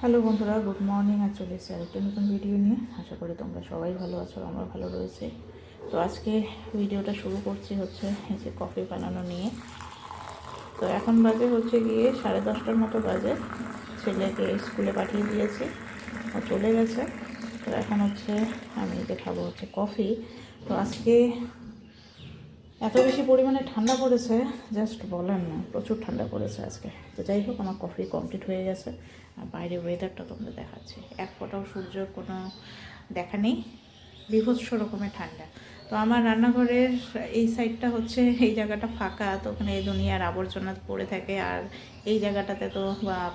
Hello বন্ধুরা, good morning. আর চলে এসেছি আরেকটা নতুন ভিডিও নিয়ে। আশা করি তোমরা সবাই ভালো আছো আমরা ভালো রয়েছে। তো আজকে ভিডিওটা শুরু করছি হচ্ছে এই যে কফি বানানো নিয়ে। তো এখন বাজে হচ্ছে গিয়ে সাড়ে দশটার মতো বাজে। ছেলেকে স্কুলে পাঠিয়ে দিয়েছি। ও চলে গেছে। তো এখন হচ্ছে আমি যে খাব হচ্ছে কফি। তো আজকে এত বেশি পরিমাণে ঠান্ডা পড়েছে জাস্ট বলেন না, প্রচুর ঠান্ডা পড়েছে আজকে। তো যাই হোক, আমার কফি কমপ্লিট হয়ে গেছে। আর বাইরে ওয়েদারটা তোমরা দেখাচ্ছে। এক ফোটাও সূর্য কোনো দেখা নেই, বিভৎস রকমের ঠান্ডা। তো আমার রান্নাঘরের এই সাইডটা হচ্ছে এই জায়গাটা ফাঁকা, তো ওখানে এই দুনিয়ার আবর্জনা পড়ে থাকে। আর এই জায়গাটাতে তো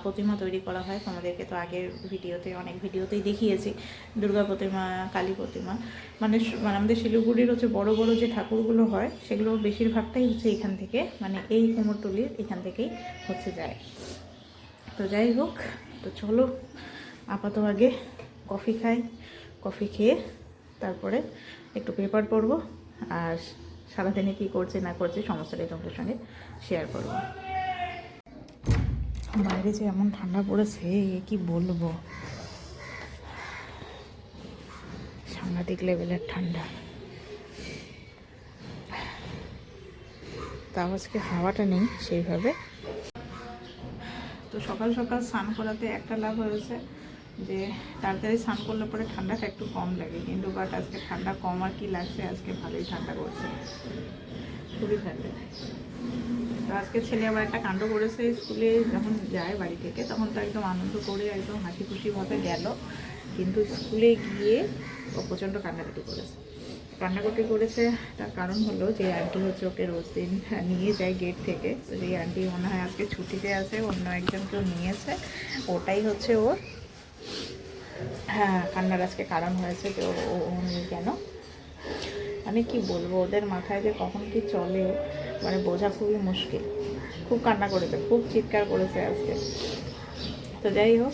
প্রতিমা তৈরি করা হয় তোমাদেরকে তো আগের ভিডিওতে, অনেক ভিডিওতেই দেখিয়েছি। দুর্গা প্রতিমা, কালী প্রতিমা। মানে মানে আমাদের শিলিগুড়ির হচ্ছে বড় বড় যে ঠাকুরগুলো হয়, সেগুলো বেশিরভাগটাই হচ্ছে এখান থেকে মানে এই কুমোরটুলির এখান থেকেই হচ্ছে যায়। তো যাই হোক, তো চলো, আপাতত আগে কফি খাই, কফি খেয়ে তারপরে একটু পেপার পড়ব আর সারাদিনে কী করছে না করছে সমস্তটাই তোমাদের সঙ্গে শেয়ার করব। বাইরে যে এমন ঠান্ডা পড়েছে, এ কি বলব? সাংঘাতিক লেভেলের ঠান্ডা। তাও আজকে হাওয়াটা নেই সেইভাবে। তো সকাল সকাল স্নান করাতে একটা লাভ হয়েছে। যে তাড়াতাড়ি স্নান করলে পরে ঠান্ডাটা একটু কম লাগে। কিন্তু বাট আজকে ঠান্ডা কম আর কি লাগছে, আজকে ভালোই ঠান্ডা করছে। খুবই ঠান্ডা। তো আজকে ছেলে আবার একটা কাণ্ড করেছে স্কুলে, যখন যায় বাড়ি থেকে, তখন তো একদম আনন্দ করে একদম হাসি খুশিভাবে গেল। কিন্তু স্কুলে গিয়ে ও প্রচণ্ড কান্নাকাটি করেছে। কান্নাকাটি করেছে, তার কারণ হলো যে আন্টি হচ্ছে ওকে রোজ দিন নিয়ে যায় গেট থেকে। তো সেই আন্টি মনে হয় আজকে ছুটিতে আছে, অন্য একজনকেও নিয়েছে। ওটাই হচ্ছে ওর হ্যাঁ কান্নার আজকে কারণ হয়েছে যে ও- ও কেন? মানে কি বলব, ওদের মাথায় যে কখন কি চলে মানে বোঝা খুবই মুশকিল। খুব কান্না করেছে, খুব চিৎকার করেছে আজকে। তো যাই হোক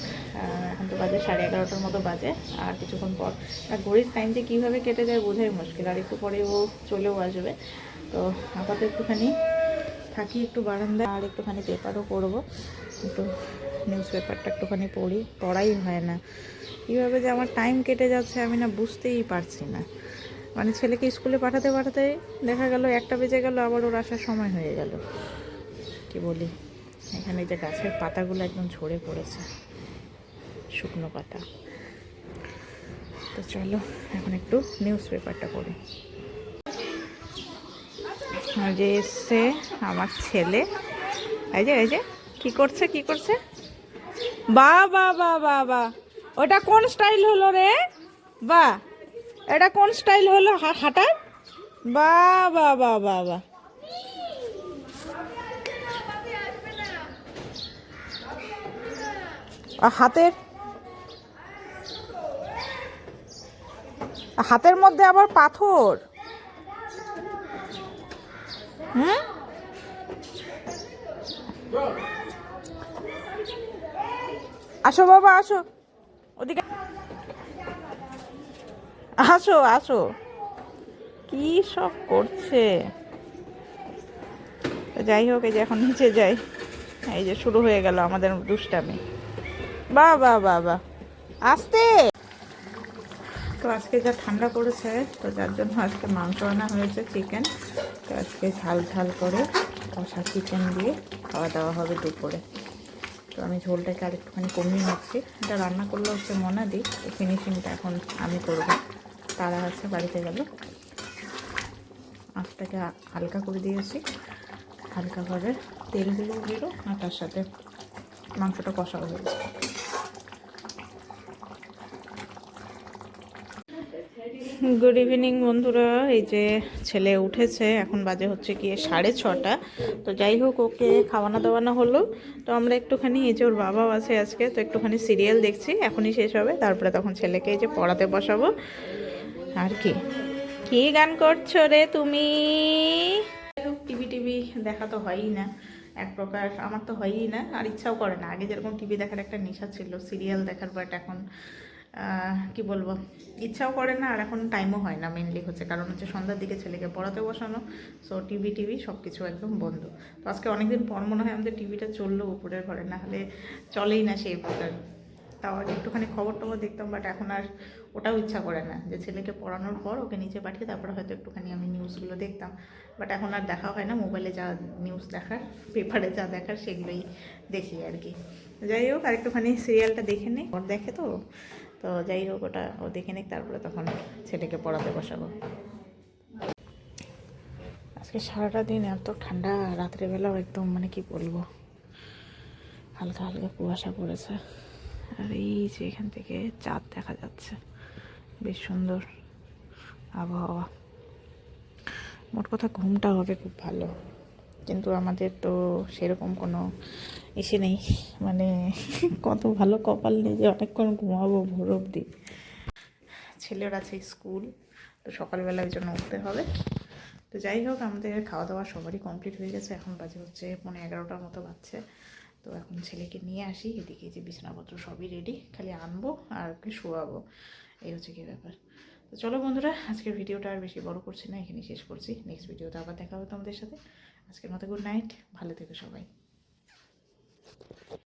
এখন তো বাজে সাড়ে এগারোটার মতো বাজে, আর কিছুক্ষণ পর, আর ঘড়ির টাইম যে কীভাবে কেটে যায় বোঝাই মুশকিল, আর একটু পরে ও চলেও আসবে। তো আপাতত একটুখানি থাকি একটু বারান্দায়, আর একটুখানি পেপারও পড়ব। একটু নিউজ পেপারটা একটুখানি পড়ি, পড়াই হয় না। কীভাবে যে আমার টাইম কেটে যাচ্ছে আমি না বুঝতেই পারছি না। মানে ছেলেকে স্কুলে পাঠাতে পাঠাতে দেখা গেল একটা বেজে গেল, আবার ওর আসার সময় হয়ে গেল। কি বলি? এখানে যে গাছের পাতাগুলো একদম ঝরে পড়েছে, শুকনো পাতা। তো চলো, এখন একটু নিউজ পেপারটা পড়ি। যে এসছে আমার ছেলে। এই যে এই যে, কি করছে কি করছে? বা বা বা বা বা ওটা কোন স্টাইল হলো রে? বা, এটা কোন স্টাইল হলো হাঁটার? বা বা বা বা বা। হাতের। হাতের মধ্যে আবার পাথর। হুম? আসো বাবা, আসো। আসো আসো। কি সব করছে? যাই হোক, এই যে এখন নিচে যাই। এই যে শুরু হয়ে গেল আমাদের দুষ্টামি। বা বা বা বা। আসতে! তো আজকে যা ঠান্ডা পড়েছে, তো যার জন্য আজকে মাংস আনা হয়েছে চিকেন তো আজকে ঝাল ঝাল করে কষা চিকেন দিয়ে খাওয়া দাওয়া হবে দুপুরে। তো আমি ঝোলটাকে আর একটুখানি কমিয়ে নিচ্ছি। এটা রান্না করলে হচ্ছে মনা দিই ফিনিশিংটা এখন আমি করব। তারা আছে বাড়িতে গেল। আঁচটাকে হালকা করে দিয়েছি। হালকা করে তেলগুলো বেরো আর তার সাথে মাংসটা কষাও হয়েছে গুড ইভিনিং বন্ধুরা, এই যে ছেলে উঠেছে, এখন বাজে হচ্ছে গিয়ে সাড়ে ছটা। তো যাই হোক, ওকে খাওয়ানো দাওয়ানো হলো। তো আমরা একটুখানি, এই যে ওর বাবাও আছে আজকে, তো একটুখানি সিরিয়াল দেখছি, এখনই শেষ হবে। তারপরে তখন ছেলেকে এই যে পড়াতে বসাবো। আর কি? কি গান করছ রে তুমি? টিভি টিভি দেখা তো হয়ই না, এক প্রকার আমার তো হয়ই না, আর ইচ্ছাও করে না। আগে যেরকম টিভি দেখার একটা নেশা ছিল, সিরিয়াল দেখার বাট এখন কি বলব? ইচ্ছাও করে না, আর এখন টাইমও হয় না মেনলি হচ্ছে। কারণ হচ্ছে সন্ধ্যার দিকে ছেলেকে পড়াতে বসানো সো টিভি টিভি সব কিছু একদম বন্ধ। তো আজকে অনেকদিন পর মনে হয় আমাদের টিভিটা চলল উপরের ঘরে, না হলে চলেই না সেই প্রকার। তাও আগে একটুখানি খবর টবর দেখতাম বাট এখন আর ওটাও ইচ্ছা করে না। যে ছেলেকে পড়ানোর পর ওকে নিচে পাঠিয়ে তারপরে হয়তো একটুখানি আমি নিউজগুলো দেখতাম। বাট এখন আর দেখা হয় না মোবাইলে যা নিউজ দেখার পেপারে যা দেখার সেগুলোই দেখি আর কি। যাই হোক আর একটুখানি সিরিয়ালটা দেখে নিই ওর দেখে তো। তো যাই হোক, ওটা ও দেখে নিক, তারপরে তখন ছেলেকে পড়াতে বসাবো। আজকে সারাটা দিন এত ঠান্ডা, রাত্রেবেলাও একদম মানে কি বলব? হালকা হালকা কুয়াশা পড়েছে। আর এই যে এখান থেকে চাঁদ দেখা যাচ্ছে। বেশ সুন্দর আবহাওয়া। মোট কথা ঘুমটা হবে খুব ভালো। কিন্তু আমাদের তো সেরকম কোনো এসে নেই। মানে কত ভালো কপাল নেই যে অনেকক্ষণ ঘুমাবো ভোর অবধি। ছেলের আছে স্কুল, তো সকালবেলা ওই জন্য উঠতে হবে। তো যাই হোক, আমাদের খাওয়া দাওয়া সবারই কমপ্লিট হয়ে গেছে। এখন বাজে হচ্ছে পনেরো এগারোটার মতো বাজছে। তো এখন ছেলেকে নিয়ে আসি, এদিকে যে বিছানাপত্র সবই রেডি খালি আনব আর ওকে শোয়াবো। এই হচ্ছে কি ব্যাপার। তো চলো বন্ধুরা, আজকের ভিডিওটা আর বেশি বড় করছি না এখানে শেষ করছি। নেক্সট ভিডিওতে আবার দেখা হবে তোমাদের সাথে। আজকের মতো গুড নাইট ভালো থেকো সবাই।